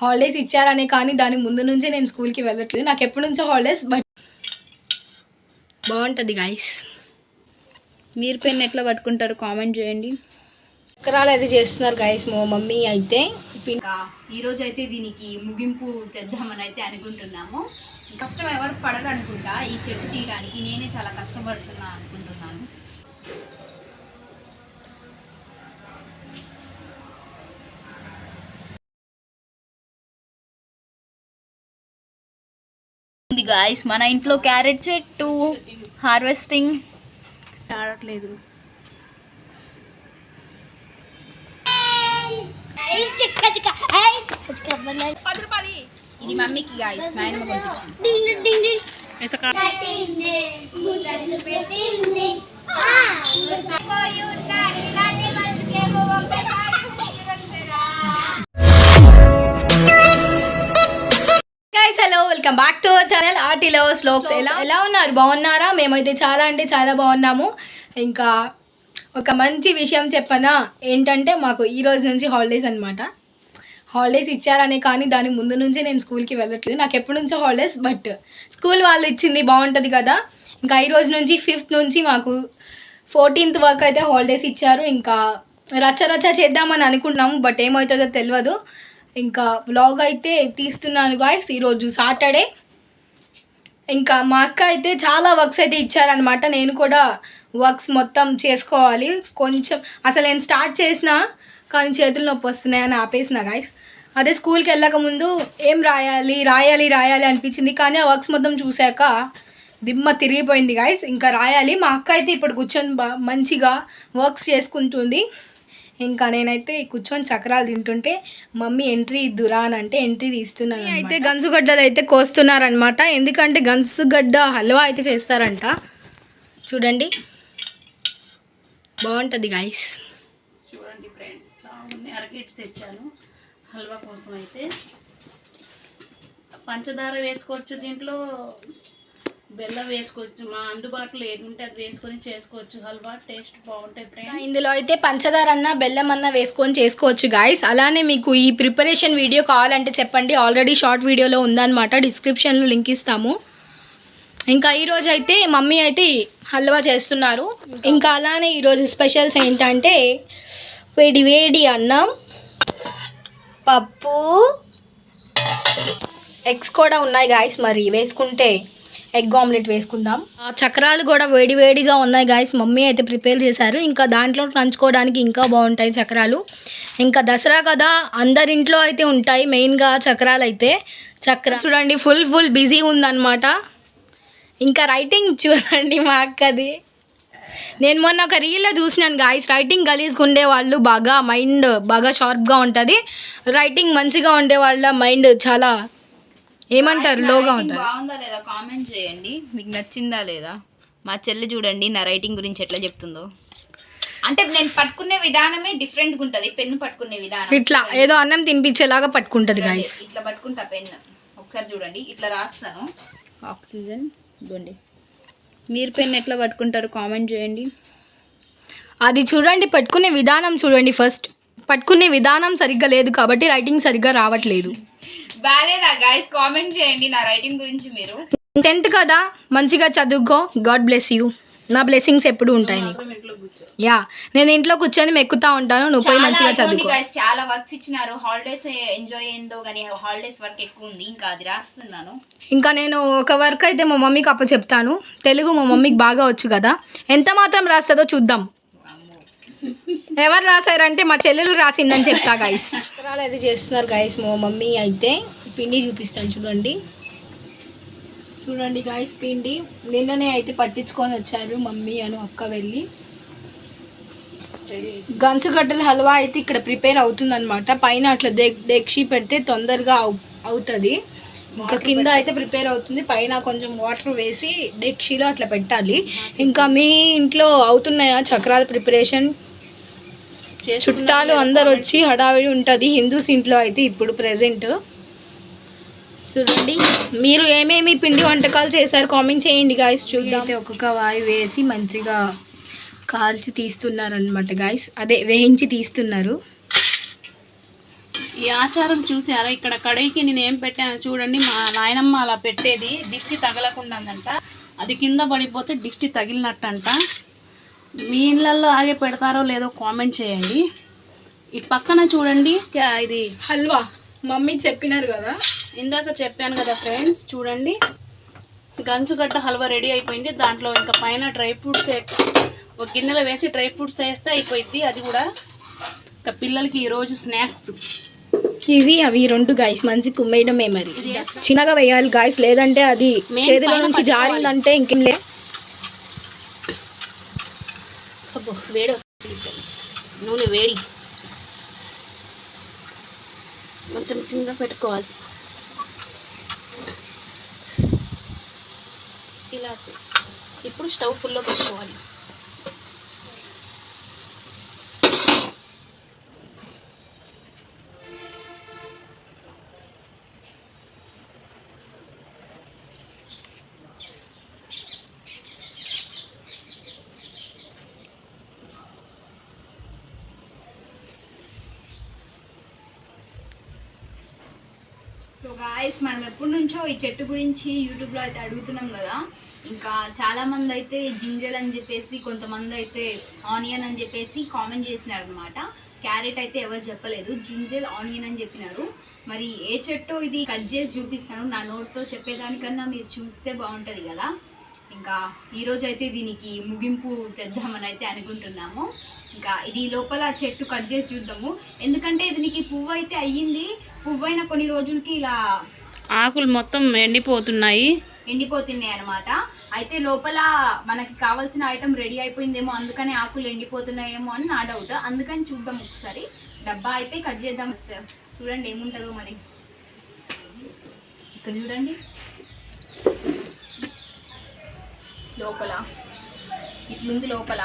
Holidays ఇచ్చారనే కానీ దాని ముందు నుంచే నేను స్కూల్కి వెళ్ళట్లేదు. నాకు ఎప్పటి నుంచో హాలిడేస్ బట్ బాగుంటుంది గాయస్ మీరు పెన్ ఎట్లా పట్టుకుంటారు కామెంట్ చేయండి. చక్రాలు అయితే చేస్తున్నారు గాయస్ మా మమ్మీ అయితే. ఇంకా ఈరోజు అయితే దీనికి ముగింపు తెద్దామని అయితే అనుకుంటున్నాము. కష్టం ఎవరు పడరు అనుకుంటా. ఈ చెట్టు తీయడానికి నేనే చాలా కష్టపడుతున్నా అనుకుంటున్నాను. ఇది గాయస్ మన ఇంట్లో క్యారెట్ చెట్టు. హార్వెస్టింగ్ ఆడట్లేదు. ఇది మమ్మీకి గాయస్ నాయనమ్మ పంపించింది. Welcome back to our channel ఆర్టీలో స్లోక్స్ ఎలా ఎలా ఉన్నారు? బాగున్నారా? మేమైతే చాలా అంటే చాలా బాగున్నాము. ఇంకా ఒక మంచి విషయం చెప్పనా ఏంటంటే మాకు ఈ రోజు నుంచి హాలిడేస్ అనమాట హాలిడేస్ ఇచ్చారనే కానీ దాని ముందు నుంచే నేను స్కూల్కి వెళ్ళట్లేదు. నాకు ఎప్పటి నుంచో హాలిడేస్ బట్ స్కూల్ వాళ్ళు ఇచ్చింది బాగుంటుంది కదా. ఇంకా ఈ రోజు నుంచి ఫిఫ్త్ నుంచి మాకు ఫోర్టీన్త్ వరకు అయితే హాలిడేస్ ఇచ్చారు. ఇంకా రచ్చ రచ్చ చేద్దామని అనుకుంటున్నాము బట్ ఏమవుతుందో తెలియదు. ఇంకా వ్లాగ్ అయితే తీస్తున్నాను గాయస్ ఈరోజు సాటర్డే ఇంకా మా అక్క అయితే చాలా వర్క్స్ అయితే ఇచ్చారనమాట నేను కూడా వర్క్స్ మొత్తం చేసుకోవాలి. కొంచెం అసలు నేను స్టార్ట్ చేసిన కానీ చేతులు నొప్పి వస్తున్నాయని ఆపేసిన గాయస్ అదే స్కూల్కి వెళ్ళక ముందు ఏం రాయాలి రాయాలి రాయాలి అనిపించింది. కానీ ఆ వర్క్స్ మొత్తం చూశాక దిమ్మ తిరిగిపోయింది గాయస్ ఇంకా రాయాలి. మా అక్క అయితే ఇప్పుడు కూర్చొని బా మంచిగా వర్క్స్ చేసుకుంటుంది. ఇంకా నేనైతే కూర్చొని చక్రాలు తింటుంటే మమ్మీ ఎంట్రీ ఇద్దురా అని అంటే ఎంట్రీ తీస్తున్నాను అయితే గన్సుగడ్డలు అయితే కోస్తున్నారనమాట ఎందుకంటే గన్సుగడ్డ హల్వా అయితే చేస్తారంట. చూడండి. బాగుంటుంది గాయస్ చూడండి ఫ్రెండ్స్ బాగుంది అరకిట్స్ తెచ్చాను. హల్వా కోసం అయితే. పంచదార వేసుకోవచ్చు దీంట్లో. బెల్లం వేసుకోవచ్చు మా అందుబాటులో ఏది ఉంటే అది వేసుకొని చేసుకోవచ్చు. హల్వా టేస్ట్ బాగుంటాయి ఫ్రెండ్స్ ఇందులో అయితే పంచదార అన్న బెల్లం అన్న వేసుకొని చేసుకోవచ్చు గాయస్ అలానే మీకు ఈ ప్రిపరేషన్ వీడియో కావాలంటే చెప్పండి. ఆల్రెడీ షార్ట్ వీడియోలో ఉందన్నమాట. డిస్క్రిప్షన్లో లింక్ ఇస్తాము. ఇంకా ఈరోజు అయితే మమ్మీ అయితే హల్వా చేస్తున్నారు. ఇంకా అలానే ఈరోజు స్పెషల్స్ ఏంటంటే వేడి వేడి అన్నం పప్పు ఎగ్స్ కూడా ఉన్నాయి గాయస్ మరి వేసుకుంటే ఎగ్ ఆమ్లెట్ వేసుకుందాం. ఆ చక్రాలు కూడా వేడి వేడిగా ఉన్నాయి గాయస్. మమ్మీ అయితే ప్రిపేర్ చేశారు. ఇంకా దాంట్లో నంచుకోవడానికి ఇంకా బాగుంటాయి చక్రాలు. ఇంకా దసరా కదా అందరింట్లో అయితే ఉంటాయి మెయిన్గా చక్రాలు అయితే చక్ర చూడండి ఫుల్ ఫుల్ బిజీ ఉందన్నమాట. ఇంకా రైటింగ్ చూడండి మా అక్కది. నేను మొన్న ఒక రీల్లో చూసినాను గాయస్. రైటింగ్ గలీజ్గా ఉండే వాళ్ళు బాగా మైండ్ బాగా షార్ప్గా ఉంటుంది. రైటింగ్ మంచిగా ఉండే వాళ్ళ మైండ్ చాలా ఏమంటారు? లోగా ఉంటుంది బాగుందా లేదా? కామెంట్ చేయండి. మీకు నచ్చిందా లేదా? మా చెల్లి చూడండి నా రైటింగ్ గురించి ఎట్లా చెప్తుందో. అంటే నేను పట్టుకునే విధానమే డిఫరెంట్గా ఉంటుంది. పెన్ను పట్టుకునే విధానం. ఇట్లా ఏదో అన్నం తినిపించేలాగా పట్టుకుంటుంది గాయస్ ఇట్లా పట్టుకుంటా పెన్ ఒకసారి చూడండి ఇట్లా రాస్తాను. ఆక్సిజన్ ఇవ్వండి. మీరు పెన్ ఎట్లా పట్టుకుంటారు కామెంట్ చేయండి. అది చూడండి పట్టుకునే విధానం చూడండి ఫస్ట్ పట్టుకునే విధానం సరిగ్గా లేదు కాబట్టి రైటింగ్ సరిగ్గా రావట్లేదు. బాగాలేదా గైస్ కామెంట్ చేయండి నా రైటింగ్ గురించి మీరు. టెన్త్ కదా? మంచిగా చదువుకో. గాడ్ బ్లెస్ యూ నా బ్లెస్సింగ్స్ ఎప్పుడు ఉంటాయి నీకు. యా నేను ఇంట్లో కూర్చొని మెక్కుతా ఉంటాను. నువ్వు పోయి మంచిగా చదువుకో. చాలా వర్క్స్ ఇచ్చినారు. హాలిడేస్ ఎంజాయ్ అయిందో కానీ హాలిడేస్ వర్క్ ఎక్కువ ఉంది. ఇంకా అది రాస్తున్నాను. ఇంకా నేను ఒక వర్క్ అయితే మా మమ్మీకి అప్ప చెప్తాను తెలుగు మా మమ్మీకి బాగా వచ్చు కదా. ఎంత మాత్రం రాస్తుందో చూద్దాం. ఎవరు రాశారంటే మా చెల్లెలు రాసిందని చెప్తా గైస్ అయితే చేస్తున్నారు గైస్ మా మమ్మీ అయితే పిండి చూపిస్తాను చూడండి. చూడండి గైస్ పిండి. నిన్ననే అయితే పట్టించుకొని వచ్చారు మమ్మీ అని అక్క వెళ్ళి. గన్సుగడ్డల హల్వా అయితే ఇక్కడ ప్రిపేర్ అవుతుందన్నమాట. పైన అట్లా దె- దెక్షి పెడితే తొందరగా అవు- అవుతుంది. ఇంకా కింద అయితే ప్రిపేర్ అవుతుంది. పైన కొంచెం వాటర్ వేసి డెక్షిలో అట్లా పెట్టాలి. ఇంకా మీ ఇంట్లో అవుతున్నాయా చక్రాల ప్రిపరేషన్? చుట్టాలు అందరు వచ్చి హడావిడి ఉంటుంది. హిందూస్ ఇంట్లో అయితే ఇప్పుడు ప్రెసెంట్ చూడండి మీరు ఏమేమి పిండి వంటకాలు చేశారు? కామెంట్ చేయండి గాయస్ చూద్దాం. ఒక్కొక్క వాయి వేసి మంచిగా కాల్చి తీస్తున్నారు అనమాట గాయస్ అదే వేయించి తీస్తున్నారు. ఈ ఆచారం చూసారా? ఇక్కడ కడిగికి నేను ఏం పెట్టాను చూడండి. మా నాయనమ్మ అలా పెట్టేది. దిష్టి తగలకుండాదంట అది కింద పడిపోతే దిష్టి తగిలినట్టంట. మీ ఇళ్ళల్లో ఆగే పెడతారో లేదో కామెంట్ చేయండి. ఈ పక్కన చూడండి. ఇది హల్వా. మమ్మీ చెప్పినారు కదా. ఇందాక చెప్పాను కదా ఫ్రెండ్స్ చూడండి. గంచుగడ్డ హల్వా రెడీ అయిపోయింది. దాంట్లో ఇంకా పైన డ్రై ఫ్రూట్స్ ఒక గిన్నెలో వేసి డ్రై ఫ్రూట్స్ వేస్తే అయిపోయింది. అది కూడా ఇంకా పిల్లలకి ఈరోజు స్నాక్స్. ఇవి అవి రెండు గాయస్ మంచి కుమ్మేయడమే మరి. చిన్నగా వేయాలి గాయస్ లేదంటే అది చేతిలో నుంచి జారిందంటే ఇంకేం లే అబ్బో వేడి. నూనె వేడి. కొంచెం చిన్నగా పెట్టుకోవాలి. ఇలా. ఇప్పుడు స్టవ్ ఫుల్లో పెట్టుకోవాలి. మనం ఎప్పటి నుంచో ఈ చెట్టు గురించి యూట్యూబ్లో అయితే అడుగుతున్నాం కదా. ఇంకా చాలామంది అయితే జింజల్ అని చెప్పేసి కొంతమంది అయితే ఆనియన్ అని చెప్పేసి కామెంట్ చేసినారు అనమాట క్యారెట్ అయితే ఎవరు చెప్పలేదు. జింజల్ ఆనియన్ అని చెప్పినారు. మరి ఏ చెట్టు ఇది కట్ చేసి చూపిస్తాను. నా నోట్తో చెప్పేదానికన్నా మీరు చూస్తే బాగుంటుంది కదా. ఇంకా ఈరోజు అయితే దీనికి ముగింపు తెద్దామని అయితే అనుకుంటున్నాము. ఇంకా ఇది లోపల చెట్టు కట్ చేసి చూద్దాము. ఎందుకంటే దీనికి పువ్వు అయితే అయ్యింది. పువ్వు అయిన కొన్ని రోజులకి ఇలా ఆకులు మొత్తం ఎండిపోతున్నాయి. ఎండిపోతున్నాయి అనమాట అయితే లోపల మనకి కావాల్సిన ఐటమ్ రెడీ అయిపోయిందేమో అందుకని ఆకులు ఎండిపోతున్నాయేమో అని నా డౌట్. అందుకని చూద్దాం ఒకసారి. డబ్బా అయితే కట్ చేద్దాం చూడండి ఏముంటుందో మరి. ఇక్కడ చూడండి. లోపల. ఇట్లుంది లోపల.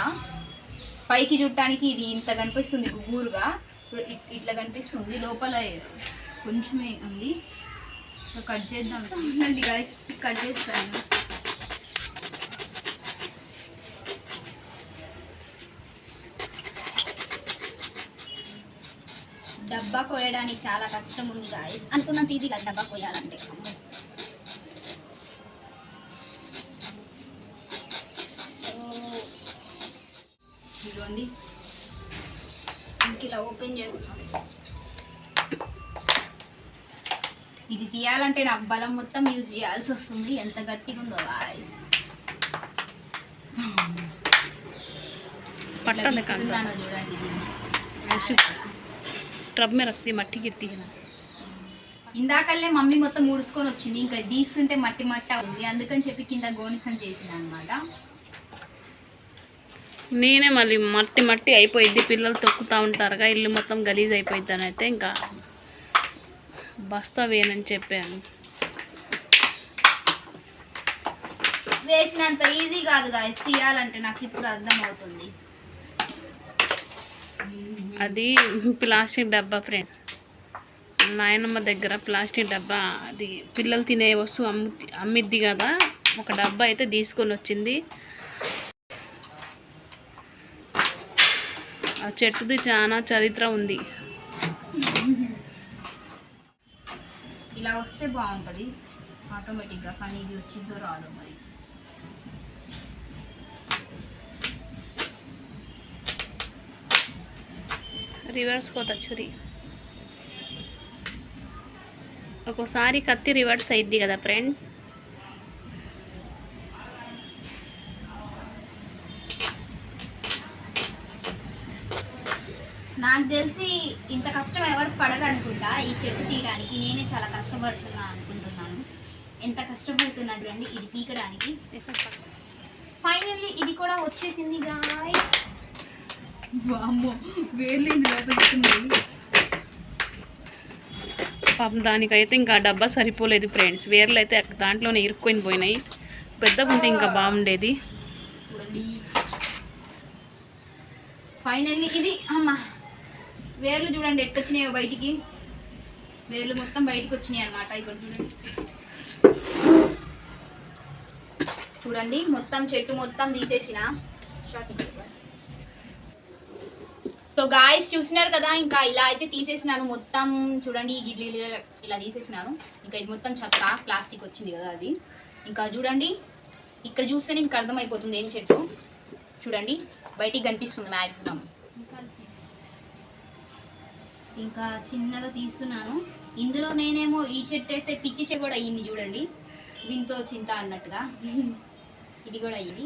పైకి చూడటానికి ఇది ఇంత కనిపిస్తుంది గుగ్గురుగా ఇట్లా కనిపిస్తుంది. లోపల కొంచెమే ఉంది. కట్ చేద్దాం ఉందండి గాయస్ కట్ చేస్తాను డబ్బా కోయడానికి చాలా కష్టం ఉంది గాయస్ అనుకున్నంత ఈజీగా కాదు డబ్బా కోయాలంటే. నాకు బలం మొత్తం యూజ్ చేయాల్సి వస్తుంది. ఎంత గట్టిగా ఉందో గాయస్ చూడండి. ట్రబ్ మీద రక్తి మట్టి ఇందాకల్లే మమ్మీ మొత్తం ఊడ్చుకొని వచ్చింది. ఇంకా తీస్తుంటే మట్టి మట్ట ఉంది అందుకని చెప్పి కింద గోనిసం చేసిన అనమాట నేనే మళ్ళీ మట్టి మట్టి అయిపోయింది పిల్లలు తొక్కుతూ ఉంటారుగా. ఇల్లు మొత్తం గలీజ్ అయిపోయింది అయితే ఇంకా. బస్తా వేయనని చెప్పాను. వేసినంత ఈజీ కాదు గాయస్ తీయాలంటే నాకు ఇప్పుడు అర్థం అవుతుంది అది ప్లాస్టిక్ డబ్బా ఫ్రెండ్. నాయనమ్మ దగ్గర ప్లాస్టిక్ డబ్బా అది పిల్లలు తినే వస్తువు అమ్ము అమ్మిద్ది కదా ఒక డబ్బా అయితే తీసుకొని వచ్చింది. ఆ చెట్టుది చాలా చరిత్ర ఉంది. ఇలా వస్తే బాగుంటుంది. ఆటోమేటిక్గా కానీ ఇది వచ్చిందో రాదో మరి. రివర్స్ కోత చురి. ఒక్కోసారి కత్తి రివర్స్ అయింది కదా ఫ్రెండ్స్ నాకు తెలిసి ఇంత కష్టం ఎవరు పడరు అనుకుంటా ఈ చెట్టు తీయడానికి నేనే చాలా కష్టపడుతున్నా అనుకుంటున్నాను. ఎంత కష్టపడుతున్నా చూడండి ఇది పీకడానికి. ఫైనల్లీ ఇది కూడా వచ్చేసింది గాయస్ వామ్మో పాపం దానికైతే ఇంకా డబ్బా సరిపోలేదు ఫ్రెండ్స్. వేర్లు అయితే దాంట్లోనే ఇరుక్కొని పోయినాయి. పెద్దగా ఉంటే ఇంకా బాగుండేది. ఫైనల్లీ ఇది అమ్మ. వేర్లు చూడండి ఎట్టొచ్చినాయో బయటికి. వేర్లు మొత్తం బయటికి వచ్చినాయి అన్నమాట. ఇక్కడ చూడండి. చూడండి మొత్తం చెట్టు మొత్తం తీసేసిన. సో గాయస్ చూసినారు కదా ఇంకా ఇలా అయితే తీసేసినాను. మొత్తం చూడండి గిడ్లీ ఇలా- ఇలా తీసేసినాను. ఇంకా ఇది మొత్తం చెత్త ప్లాస్టిక్ వచ్చింది కదా అది. ఇంకా చూడండి ఇక్కడ చూస్తేనే మీకు అర్థమైపోతుంది ఏం చెట్టు. చూడండి బయటికి కనిపిస్తుంది మ్యాక్సిమం ఇంకా చిన్నగా తీస్తున్నాను. ఇందులో నేనేమో ఈ చెట్టు వేస్తే పిచ్చి చెట్టు కూడా అయ్యింది చూడండి. దీంతో చింత అన్నట్టుగా. ఇది కూడా అయ్యింది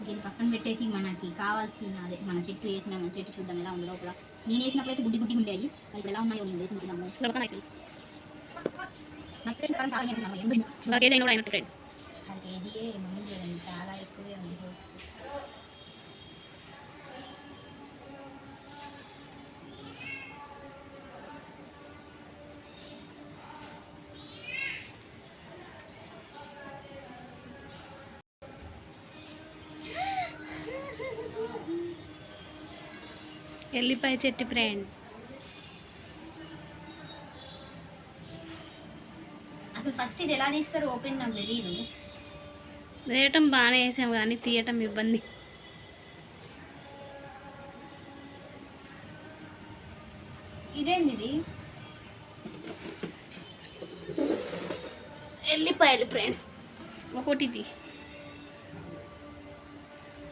దీన్ని పక్కన పెట్టేసి మనకి కావాల్సిన అదే మన చెట్టు వేసిన మన చెట్టు చూద్దాం ఎలా ఉందో లోపల. నేను వేసినప్పుడు అయితే బుడ్డి బుడ్డి ఉండేవి. మరి ఎలా ఉన్నాయో నేను వేసిన చూద్దాము లేదండి. చాలా ఎక్కువే ఉంది హోప్స్ ఎల్లిపాయ చెట్టు ఫ్రెండ్స్ అసలు ఫస్ట్ ఇది ఎలా తీస్తారు? ఓపెన్ నాకు తెలియదు వేయటం బాగానే వేసాం కానీ తీయటం ఇబ్బంది. ఇదేంది ఇది? ఎల్లిపాయలు ఫ్రెండ్స్. ఒకటిది.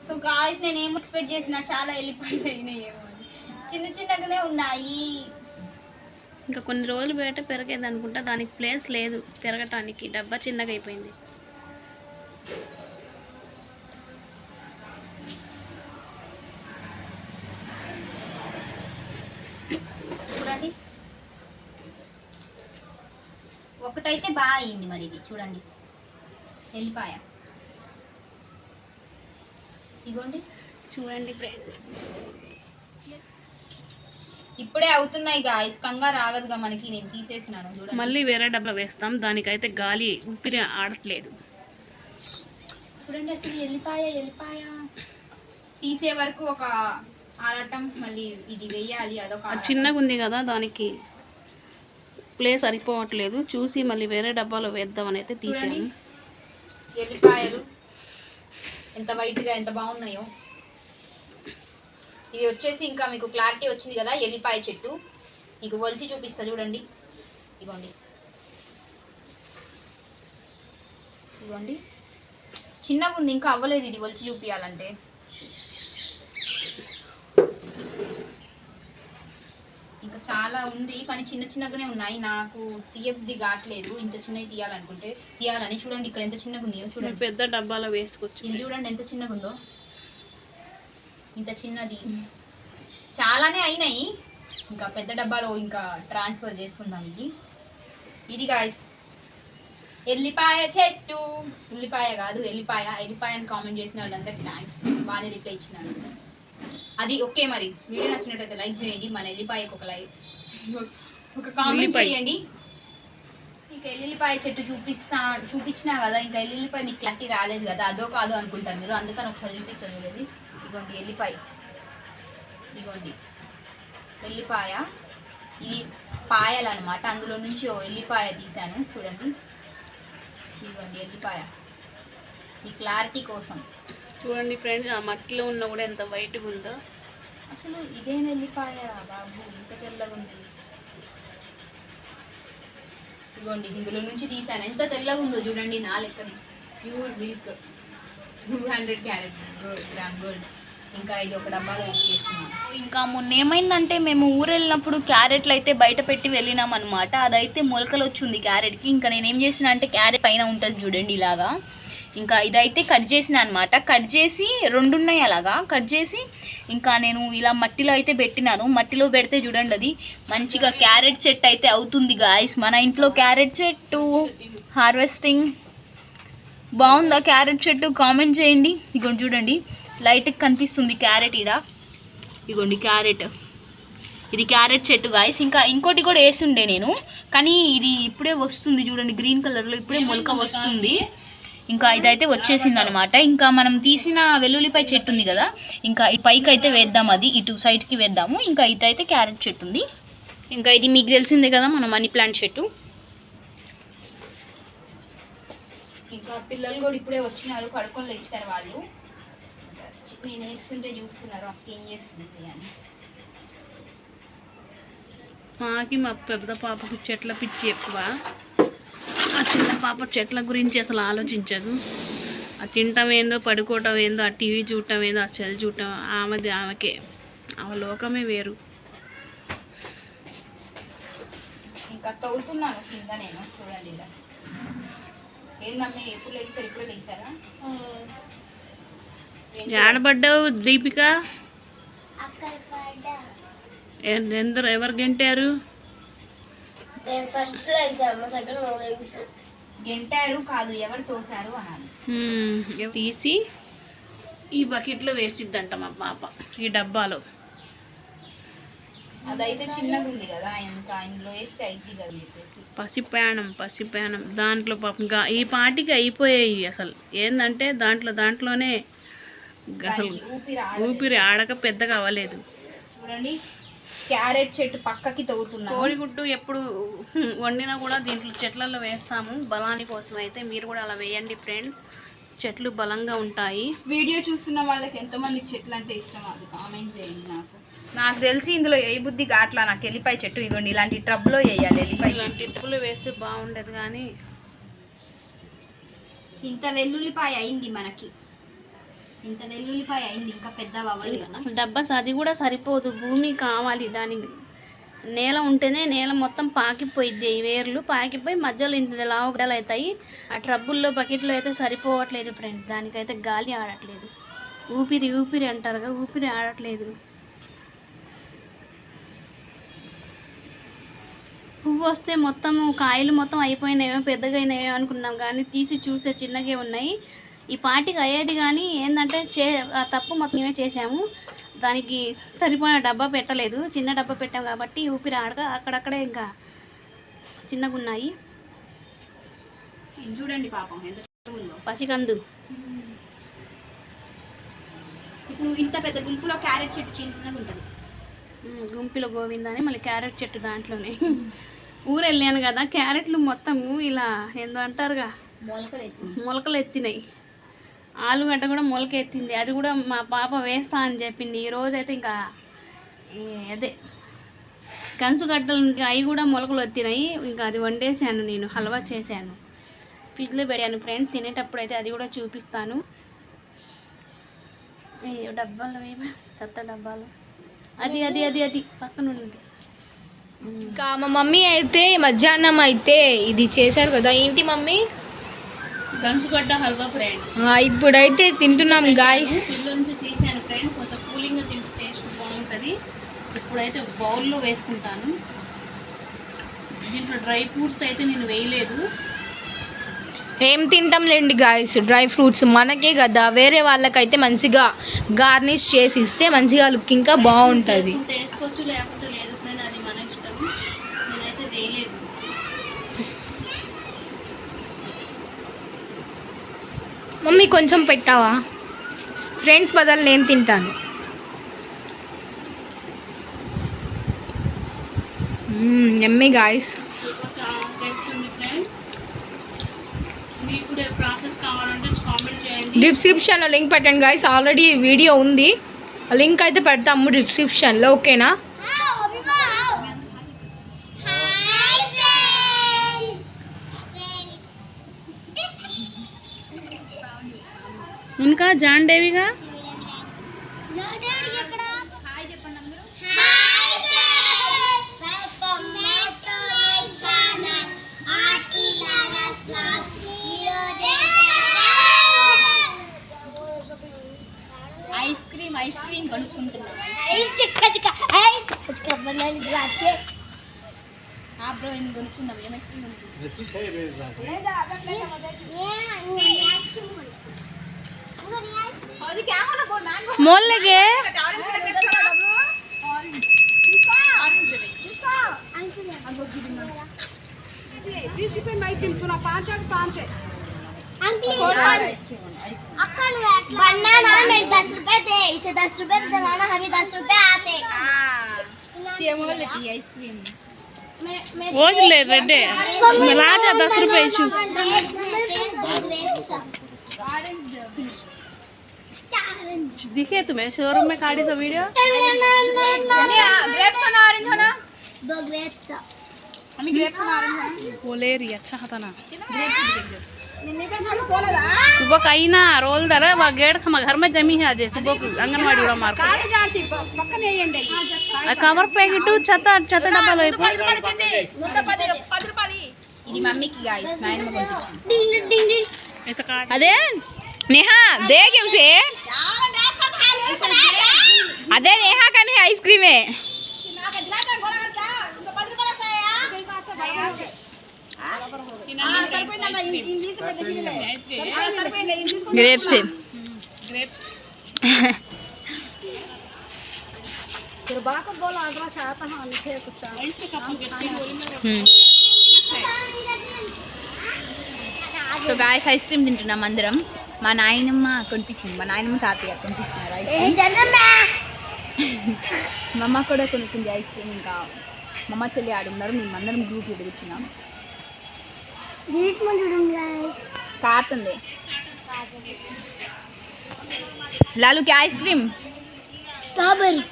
సో గాయస్ నేను ఏం ఎక్స్పెక్ట్ చేసిన చాలా వెళ్ళిపోయినాయి అయినాయేమో. అని. చిన్న చిన్నగానే ఉన్నాయి. ఇంకా కొన్ని రోజులు బయట పెరిగేది అనుకుంటా దానికి ప్లేస్ లేదు పెరగటానికి. డబ్బా చిన్నగా అయిపోయింది. చూడండి. ఒకటైతే బాగా అయింది మరి ఇది. చూడండి. వెళ్ళిపాయ ఇగోండి. చూడండి ఫ్రెండ్స్ ఇప్పుడే అవుతున్నాయి గాయస్ కంగారు ఆగదుగా మనకి నేను తీసేసినాను చూడండి. మళ్ళీ వేరే డబ్బా వేస్తాం దానికైతే గాలి ఊపిరి ఆడట్లేదు. చూడండి అసలు ఎల్లిపాయ ఎల్లిపాయ. తీసే వరకు ఒక ఆడటం మళ్ళీ ఇది వెయ్యాలి అదొక. చిన్నగా ఉంది కదా దానికి ప్లేస్ సరిపోవట్లేదు. చూసి మళ్ళీ వేరే డబ్బాలో వేద్దామని అయితే తీసాను. ఎల్లిపాయలు ఎంత వైట్గా ఎంత బాగున్నాయో. ఇది వచ్చేసి ఇంకా మీకు క్లారిటీ వచ్చింది కదా ఎల్లిపాయ చెట్టు. మీకు ఒలిచి చూపిస్తా చూడండి. ఇగోండి. ఇగోండి. చిన్నగా ఉంది ఇంకా అవ్వలేదు ఇది ఒలిచి చూపించాలంటే ఇంకా చాలా ఉంది కానీ చిన్న చిన్నగానే ఉన్నాయి. నాకు తీయబుద్ధి కావట్లేదు ఇంత చిన్నవి తీయాలనుకుంటే. తీయాలని చూడండి ఇక్కడ ఎంత చిన్నగా ఉన్నాయో చూడండి. పెద్ద డబ్బాలో వేసుకోవచ్చు ఇది చూడండి ఎంత చిన్నగా ఉందో. ఇంత చిన్నది. చాలానే అయినాయి. ఇంకా పెద్ద డబ్బాలో ఇంకా ట్రాన్స్ఫర్ చేసుకుందాం ఇది. ఇది గాయస్ ఎల్లిపాయ చెట్టు. ఉల్లిపాయ కాదు ఎల్లిపాయ. ఎల్లిపాయ అని కామెంట్ చేసిన వాళ్ళందరికీ థ్యాంక్స్ బాగానే రిప్లై ఇచ్చినాను అది ఓకే మరి. వీడియో నచ్చినట్టయితే లైక్ చేయండి. మన ఎల్లిపాయకు ఒక లైక్ ఒక కామెంట్. చేయండి. ఇంకా ఎల్లుల్లిపాయ చెట్టు చూపిస్తా చూపించినా కదా ఇంకా ఎల్లుల్లిపాయ మీకు క్లారిటీ రాలేదు కదా అదో కాదో అనుకుంటారు మీరు. అందుకని ఒకసారి చూపిస్తాను చూడండి. ఇగోండి ఎల్లిపాయ. ఇగోండి ఎల్లిపాయ. ఇది పాయలు అనమాట అందులో నుంచి ఓ ఎల్లిపాయ తీశాను. చూడండి. ఇదిగోండి ఎల్లిపాయ. ఈ క్లారిటీ కోసం. చూడండి ఫ్రెండ్స్ ఆ మట్టిలో ఉన్న కూడా ఎంత వైట్గా ఉందో. అసలు ఇదేం ఎల్లిపాయ బాబు? ఇంత తెల్లగా ఉంది. ఇదిగోండి ఇందులో నుంచి తీసాను ఎంత తెల్లగా ఉందో చూడండి నా లెక్కని. Pure milk. Two hundred carat. Gram gold. ఇంకా ఇది ఒక డబ్బాలో తీసుకున్నాం ఇంకా మొన్న ఏమైందంటే మేము ఊరు వెళ్ళినప్పుడు క్యారెట్లు అయితే బయట పెట్టి వెళ్ళినాం అనమాట అదైతే మొలకలు వచ్చింది క్యారెట్కి. ఇంకా నేను ఏం చేసిన అంటే క్యారెట్ పైన ఉంటుంది చూడండి ఇలాగా. ఇంకా ఇదైతే కట్ చేసిన అనమాట కట్ చేసి రెండు ఉన్నాయి అలాగా. కట్ చేసి ఇంకా నేను ఇలా మట్టిలో అయితే పెట్టినాను. మట్టిలో పెడితే చూడండి అది మంచిగా క్యారెట్ చెట్టు అయితే అవుతుంది గాయస్. మన ఇంట్లో క్యారెట్ చెట్టు హార్వెస్టింగ్. బాగుందా క్యారెట్ చెట్టు? కామెంట్ చేయండి. ఇక చూడండి. లైట్కి కనిపిస్తుంది క్యారెట్ ఇడ ఇగోండి క్యారెట్. ఇది క్యారెట్ చెట్టు గాయస్. ఇంకా ఇంకోటి కూడా వేసిండే నేను. కానీ ఇది ఇప్పుడే వస్తుంది చూడండి గ్రీన్ కలర్లో ఇప్పుడే మొలక వస్తుంది. ఇంకా ఇదైతే వచ్చేసింది అనమాట ఇంకా మనం తీసిన వెల్లుల్లిపాయ చెట్టు ఉంది కదా ఇంకా ఈ పైకి అయితే వేద్దాం అది. ఇటు సైడ్కి వేద్దాము. ఇంకా ఇదైతే క్యారెట్ చెట్టు ఉంది. ఇంకా ఇది మీకు తెలిసిందే కదా మన మనీ ప్లాంట్ చెట్టు. ఇంకా పిల్లలు కూడా ఇప్పుడే వచ్చినారు పడుకొని లేచారు వాళ్ళు నేను వేస్తుంటే చూస్తున్నారు అక్క ఏం చేస్తుంది అని మాకి మా పెద్ద పాపకు చెట్ల పిచ్చి ఎక్కువ. ఆ చిన్న పాప చెట్ల గురించి అసలు ఆలోచించదు. ఆ తింటం ఏందో పడుకోవటం ఏందో ఆ టీవీ చూడటం ఏందో ఆ సెల్ చూడటం ఆమెది ఆమెకే. ఆమె లోకమే వేరు. ఇంకా తవ్వుతున్నాను కింద నేను. చూడండి ఇలా. ఏందమ్మీ ఎప్పుడు లేచారు? ఎప్పుడు లేచారా? ఏడబడ్డావు దీపిక? ఎందరు ఎవరు గెంటారు? గెంటారు కాదు ఎవరు తోసారు అనాలి. తీసి ఈ బకెట్లో వేసిద్దంట మా పాప ఈ డబ్బాలో. అదైతే చిన్నగా ఉంది కదా ఇంకా ఇందులో వేస్తే అయింది కదా చెప్పేసి. దాంట్లో పాపం ఇంకా ఈ పాటికి అయిపోయాయి అసలు. ఏంటంటే దాంట్లో దాంట్లోనే అసలు ఊపిరి ఆడ ఊపిరి ఆడక పెద్దగా అవ్వలేదు. చూడండి క్యారెట్ చెట్టు పక్కకి తవ్వుతున్నాను కోడిగుడ్డు ఎప్పుడు వండినా కూడా దీంట్లో చెట్లలో వేస్తాము. బలాని కోసం అయితే మీరు కూడా అలా వేయండి ఫ్రెండ్. చెట్లు బలంగా ఉంటాయి. వీడియో చూస్తున్న వాళ్ళకి ఎంతమందికి చెట్లు అంటే ఇష్టం? అది కామెంట్ చేయండి నాకు. నాకు తెలిసి ఇందులో ఏ బుద్ధి గాట్లా నాకు ఎల్లిపాయ చెట్టు ఇగోండి ఇలాంటి ట్రబ్లో వేయాలి ఎల్లిపాయ ఇలాంటి టిప్పులు వేస్తే బాగుండేది కానీ ఇంత వెల్లుల్లిపాయ అయింది మనకి. ఇంత వెల్లుల్లిపాయ అయింది ఇంకా పెద్ద అవ్వాలి అసలు డబ్బా అది కూడా సరిపోదు. భూమి కావాలి దానికి. నేల ఉంటేనే నేల మొత్తం పాకిపోయిద్ది. ఈ వేర్లు పాకిపోయి మధ్యలో ఇంత లావు గడలు అవుతాయి. ఆ ట్రబ్బుల్లో బకెట్లో అయితే సరిపోవట్లేదు ఫ్రెండ్స్ దానికైతే గాలి ఆడట్లేదు. ఊపిరి ఊపిరి అంటారుగా ఊపిరి ఆడట్లేదు. పువ్వు వస్తే మొత్తం కాయలు మొత్తం అయిపోయినాయో పెద్దగా అయినాయో అనుకున్నాం. కానీ తీసి చూసే చిన్నగే ఉన్నాయి. ఈ పాటికి అయ్యేది కానీ ఏంటంటే చే ఆ తప్పు మొత్తం మేమే చేసాము దానికి సరిపోయిన డబ్బా పెట్టలేదు. చిన్న డబ్బా పెట్టాం కాబట్టి ఊపిరి ఆడక అక్కడక్కడే ఇంకా చిన్నగా ఉన్నాయి చూడండి పాపం ఎంత పసికందు. ఇప్పుడు ఇంత పెద్ద గుంపులో క్యారెట్ చెట్టు చిన్నగా ఉంటుంది గుంపిలో గోవింద అని మళ్ళీ క్యారెట్ చెట్టు దాంట్లోనే. ఊరు వెళ్ళాను కదా క్యారెట్లు మొత్తము ఇలా ఏందో అంటారుగా. మొలకలు ఎత్తి మొలకలు ఎత్తినాయి. ఆలుగడ్డ కూడా మొలకెత్తింది. అది కూడా మా పాప వేస్తా అని చెప్పింది. ఈరోజైతే అయితే ఇంకా అదే కంచుగడ్డలు ఇంకా అవి కూడా మొలకలు వచ్చినాయి ఇంకా అది వండేసాను నేను హల్వా చేశాను. ఫ్రిడ్జ్లో పెట్టాను ఫ్రెండ్స్ తినేటప్పుడు అయితే అది కూడా చూపిస్తాను. డబ్బాలు ఏమో? చెత్త డబ్బాలు. అది అది అది అది పక్కన ఉంది. ఇంకా మా మమ్మీ అయితే మధ్యాహ్నం అయితే ఇది చేశారు కదా. ఏంటి మమ్మీ? హల్వా ఇప్పుడైతే తింటున్నాం గాయస్ తీసాను ఫ్రెండ్స్ కొంచెం కూలింగ్గా తింటే టేస్ట్ బాగుంటుంది. ఇప్పుడైతే బౌల్లో వేసుకుంటాను. దీంట్లో డ్రై ఫ్రూట్స్ అయితే నేను వేయలేదు. ఏం తింటాం లేండి గాయస్ డ్రై ఫ్రూట్స్ మనకే కదా. వేరే వాళ్ళకైతే మంచిగా గార్నిష్ చేసి ఇస్తే మంచిగా లుక్ ఇంకా బాగుంటుంది. వేసుకోవచ్చు లేకపోతే లేదు ఫ్రెండ్ అది మన ఇష్టం నేనైతే వేయలేదు మమ్మీ కొంచెం పెట్టావా? ఫ్రెండ్స్ బదులు నేను తింటాను. ఎమ్మి గాయస్. డిస్క్రిప్షన్లో లింక్ పెట్టండి గాయస్. ఆల్రెడీ వీడియో ఉంది. లింక్ అయితే పెడతాము డిస్క్రిప్షన్లో ఓకేనా? ఇంకా జాన్ డేవిగా ఐస్ క్రీమ్ ఐస్ క్రీమ్ కొనుక్కుంటున్నాం ఆ బ్రో ఏం కొనుక్కుందాం ఏం ఐస్ క్రీమ్ కొనుక్కుందాం मोल लगे बनाना में दस रुपए दे इसे दस रुपए में बनाना हमें दस रुपए आते आइसक्रीम रोज ले रेडे राजा दस रुपए इशू दिखे तुम्हें शोरूम में काढ़ी सा वीडियो ग्रेप्स होना ऑरेंज होना दो ग्रेप्स మమ్మీ గ్రేప్స్ ఆరెంజ్ बोले रही अच्छा था ना सुबह कहीं ना रोल दरा वह गेट खमा घर में जमी है आज सुबह को आंगनवाड़ी वाला मार పక్కన వేయండి कवर पैकेट छत छत डब्बा ఇది మమ్మీకి గాయస్ నాయనమ్మ పంపించింది ऐसा काट అదే నేహా దేగే ఉసే అదే నేహా కానీ ice క్రీమే grapes so guys ice cream తింటున్నాం అందరం మా నాయనమ్మ కొనిపించింది. మా నాయనమ్మ తాతయ్య కొనిపించినారు ఐస్ క్రీమ్. కూడా కొనుక్కుంది ఐస్ క్రీమ్ ఇంకా. మా అమ్మ చెల్లి ఆడున్నారు అందరం గ్రూప్ ఎదుగుతున్నాం కారుతుంది. లాలుకి ఐస్ క్రీమ్. స్ట్రాబెరీ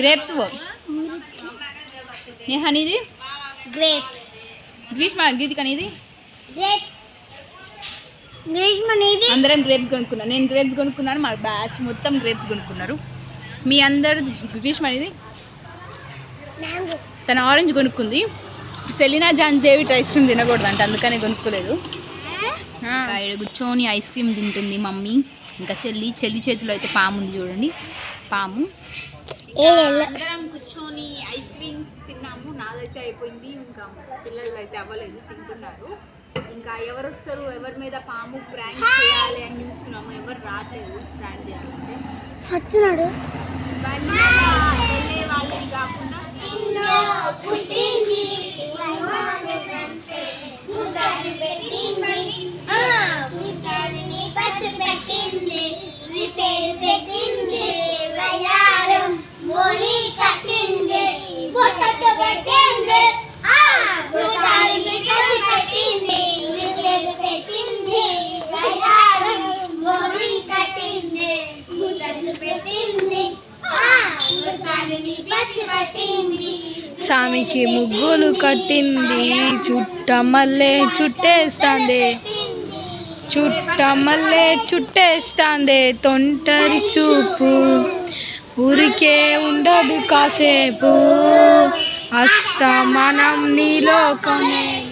గ్రేప్స్ నేహానిది గ్రేప్స్. గ్రీష్మ గీతికనిది గ్రేప్స్. అందరం గ్రేప్స్ కొనుక్కున్నాం. నేను గ్రేప్స్ కొనుక్కున్నాను మా బ్యాచ్ మొత్తం గ్రేప్స్ కొనుక్కున్నారు. మీ అందరు గ్రీష్మ అనేది తన orange కొనుక్కుంది. Selina John David ice cream తినకూడదంట అందుకనే కొనుక్కోలేదు. కూర్చొని ఐస్ క్రీమ్ తింటుంది మమ్మీ. ఇంకా చెల్లి చెల్లి చేతిలో అయితే పాము ఉంది చూడండి. పాము. అందరం కూర్చొని ఐస్ క్రీమ్స్ తిన్నాము. నాదైతే అయిపోయింది ఇంకా పిల్లలు అయితే అవ్వలేదు తింటున్నారు. ఇంకా ఎవరు వస్తారు ఎవరి మీద పాము ప్రాంక్ చేయాలి అని చూస్తున్నాము. ఎవరు రావట్లేదు ప్రాంక్ చేయాలంటే. వచ్చినాడు. వెళ్ళే వాళ్ళకి కాకుండా సామికి ముగ్గులు కట్టింది. చుట్టమల్లే చుట్టేస్తాందే. చుట్టమల్లే చుట్టేస్తాందే తొంటరి చూపు. ఊరికే ఉండదు కాసేపు. అస్త మనం నీలోకమే లోకమే